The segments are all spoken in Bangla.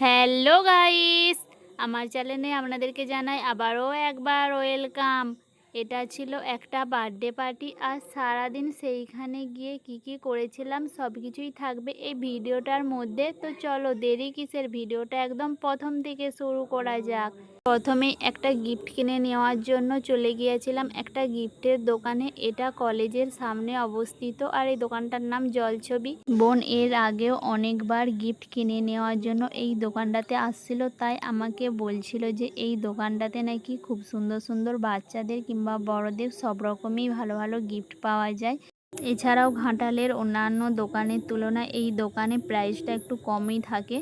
হ্যালো গাইস, আমার চ্যানেলে আপনাদেরকে জানাই আবারও একবার ওয়েলকাম। এটা ছিল একটা বার্থডে পার্টি আর সারাদিন সেইখানে গিয়ে কি কি করেছিলাম সব কিছুই থাকবে এই ভিডিওটার মধ্যে। তো চলো দেরি কিসের? ভিডিওটা একদম প্রথম থেকে শুরু করা যাক। প্রথমে একটা গিফট কিনে নেওয়ার জন্য চলে গিয়েছিলাম একটা গিফটের দোকানে। এটা কলেজের সামনে অবস্থিত আর এই দোকানটার নাম জলছবি। বোন, এর আগেও অনেকবার গিফট কিনে নেওয়ার জন্য এই দোকানটাতে আসছিল, তাই আমাকে বলছিল যে এই দোকানটাতে নাকি খুব সুন্দর সুন্দর বাচ্চাদের কিংবা বড়দের সব রকমই ভালো ভালো গিফট পাওয়া যায়। এছাড়াও ঘাটালের অন্যান্য দোকানের তুলনায় এই দোকানে প্রাইসটা একটু কমই থাকে।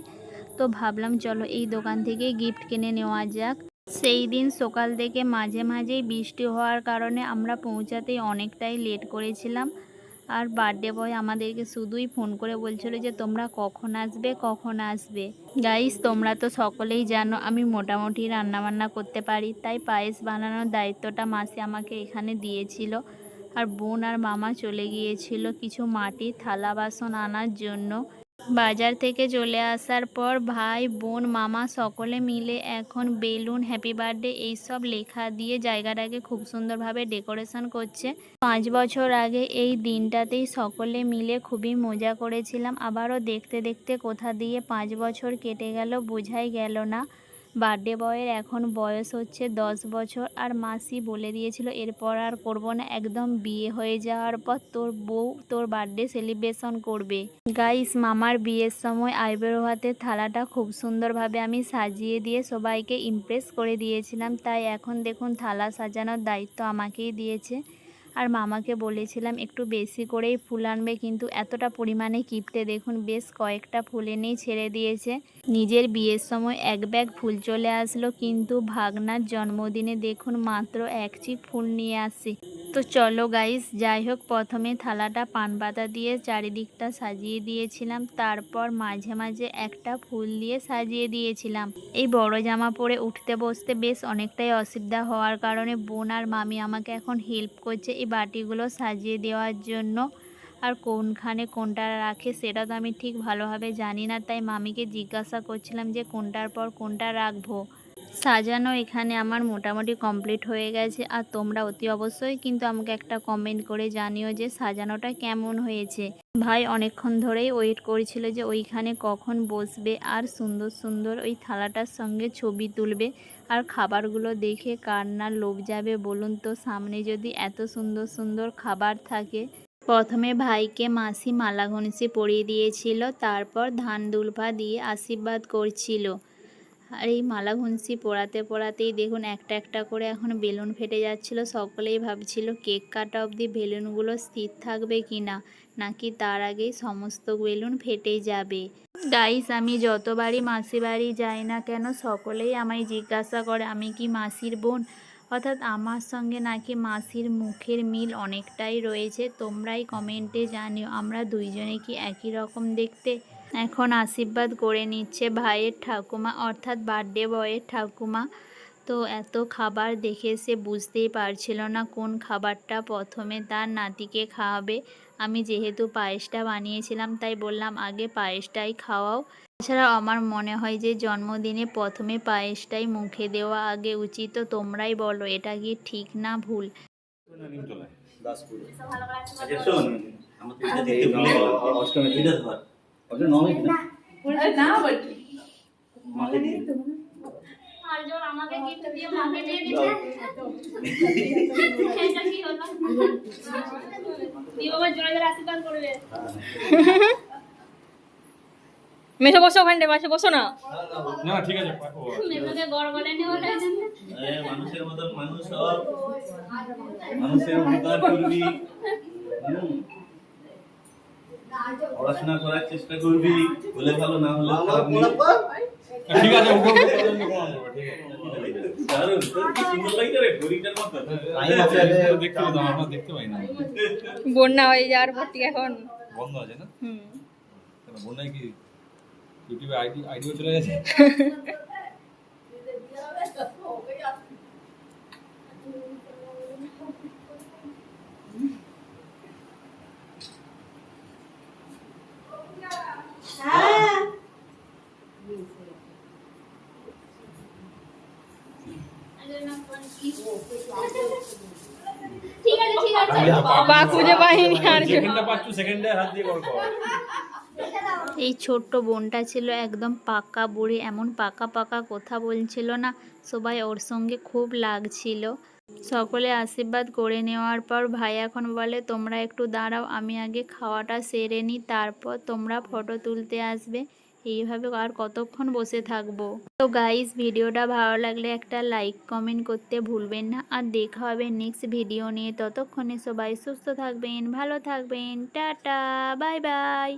তো ভাবলাম চলো এই দোকান থেকে গিফট কিনে নেওয়া যাক। সেই দিন সকাল থেকে মাঝে মাঝেই বৃষ্টি হওয়ার কারণে আমরা পৌঁছাতেই অনেকটাই লেট করেছিলাম। আর বার্থডে বয় আমাদেরকে শুধুই ফোন করে বলছিল যে, তোমরা কখন আসবে কখন আসবে? গাইস তোমরা তো সকলেই জানো আমি মোটামুটি রান্নাবান্না করতে পারি, তাই পায়েস বানানোর দায়িত্বটা মাসি আমাকে এখানে দিয়েছিল। আর বোন আর মামা চলে গিয়েছিল কিছু মাটির থালা বাসন আনার জন্য। বাজার থেকে চলে আসার পর ভাই, বোন, মামা সকলে মিলে এখন বেলুন হ্যাপি বার্থডে এইসব লেখা দিয়ে জায়গাটাকে খুব সুন্দরভাবে ডেকোরেশন করছে। পাঁচ বছর আগে এই দিনটাতেই সকলে মিলে খুবই মজা করেছিলাম। আবারও দেখতে দেখতে কোথা দিয়ে পাঁচ বছর কেটে গেল বোঝাই গেল না। বার্থডে বয়ের এখন বয়স হচ্ছে দশ বছর আর মাসি বলে দিয়েছিল, এরপর আর করব না, একদম বিয়ে হয়ে যাওয়ার পর তোর বউ তোর বার্থডে সেলিব্রেশন করবে। গাইস, মামার বিয়ের সময় আইব্রো হাতের থালাটা খুব সুন্দরভাবে আমি সাজিয়ে দিয়ে সবাইকে ইমপ্রেস করে দিয়েছিলাম। তাই এখন দেখুন, থালা সাজানোর দায়িত্ব আমাকেই দিয়েছে। আর মামাকে বলেছিলাম, একটু বেশি করেই ফুল আনবে, কিন্তু এতটা পরিমাণে কিপতে দেখুন, বেশ কয়েকটা ফুল এনেই ছেড়ে দিয়েছে। নিজের বিয়ের সময় এক ব্যাগ ফুল চলে আসলো, কিন্তু ভাগনার জন্মদিনে দেখুন মাত্র এক চিপ ফুল নিয়ে আসি তো চলো গাইস যাই হোক, প্রথমে থালাটা পান পাতা দিয়ে চারিদিকটা সাজিয়ে দিয়েছিলাম। তারপর মাঝে মাঝে একটা ফুল দিয়ে সাজিয়ে দিয়েছিলাম। এই বড় জামা পরে উঠতে বসতে বেশ অনেকটাই অসুবিধা হওয়ার কারণে বোন আর মামি আমাকে এখন হেল্প করছে এই বাটিগুলো সাজিয়ে দেওয়ার জন্য। আর কোনখানে কোনটা রাখে সেটা তো আমি ঠিক ভালোভাবে জানি না, তাই মামিকে জিজ্ঞাসা করছিলাম যে কোনটার পর কোনটা রাখব। সাজানো এখানে আমার মোটামুটি কমপ্লিট হয়ে গেছে। আর তোমরা অতি অবশ্যই কিন্তু আমাকে একটা কমেন্ট করে জানিও যে সাজানোটা কেমন হয়েছে। ভাই অনেকক্ষণ ধরেই ওয়েট করেছিল যে ওইখানে কখন বসবে আর সুন্দর সুন্দর ওই থালাটার সঙ্গে ছবি তুলবে আর খাবারগুলো দেখে কার না লোভ যাবে বলুন তো? সামনে যদি এত সুন্দর সুন্দর খাবার থাকে। প্রথমে ভাইকে মাসি মালা ঘনিষে পরিয়ে দিয়েছিল, তারপর ধান দুলভা দিয়ে আশীর্বাদ করছিল। আর এই মালা ঘুনসি পড়াতে পড়াতেই দেখুন একটা একটা করে এখন বেলুন ফেটে যাচ্ছিল। সকলেই ভাবছিল, কেক কাটা অবধি বেলুনগুলো স্থির থাকবে কি না? নাকি তার আগেই সমস্ত বেলুন ফেটে যাবে? গাইস, আমি যতবারই মাসি বাড়ি যাই না কেন, সকলেই আমায় জিজ্ঞাসা করে, আমি কি মাসির বোন? অর্থাৎ আমার সঙ্গে নাকি মাসির মুখের মিল অনেকটাই রয়েছে। তোমরাই কমেন্টে জানিও, আমরা দুইজনে কি একই রকম দেখতে? এখন আশীর্বাদ করে নিচ্ছে ভাইয়ের ঠাকুমা অর্থাৎ বার্থডে বয়ের ঠাকুমা। তো এত খাবার দেখে সে বুঝতেই পারছিল না কোন খাবারটা প্রথমে তার নাতিকে খাওয়াবে। আমি যেহেতু পায়েসটা বানিয়েছিলাম তাই বললাম আগে পায়েসটাই খাওয়াও। এছাড়াও আমার মনে হয় যে জন্মদিনে প্রথমে পায়েসটাই মুখে দেওয়া আগে উচিত। তো তোমরাই বলো এটা কি ঠিক না ভুল? আচ্ছা ওটা নবমী না মাকে দিয়ে দে। আমাকে গিফট দিয়ে মাকে দিয়ে দিচ্ছে এটা কি হলো বাবা জোরে জোরে আশীর্বাদ করবে মেশো বসো ওখানটা পাশে বসো না না ঠিক আছে গড় বলে নি ওটা মানুষের মতন মানুষ সব মানুষের উপকার করবি হুম। পড়াশোনা করার চেষ্টা করবি হলে ভালো না হলে ঠিক আছে বন্যা হয়ে যাওয়ার পর এখন। বন্ধ আছে না? বন্যায় কি ইউটিউবে আইডি আইডিও চলে গেছে? এই ছোট্ট বোনটা ছিল একদম পাকা বুড়ি, এমন পাকা পাকা কথা বলছিল না, সবাই ওর সঙ্গে খুব লাগছিল। সকলে আশীর্বাদ করে নেওয়ার পর ভাই এখন বলে, তোমরা একটু দাঁড়াও, আমি আগে খাওয়াটা সেরে নিই, তারপর তোমরা ফটো তুলতে আসবে। এইভাবে আর কতক্ষণ বসে থাকব? তো গাইস ভিডিওটা ভালো লাগলে একটা লাইক কমেন্ট করতে ভুলবেন না। আর দেখা হবে নেক্সট ভিডিও নিয়ে। ততক্ষণে সবাই সুস্থ থাকবেন, ভালো থাকবেন। Tata bye bye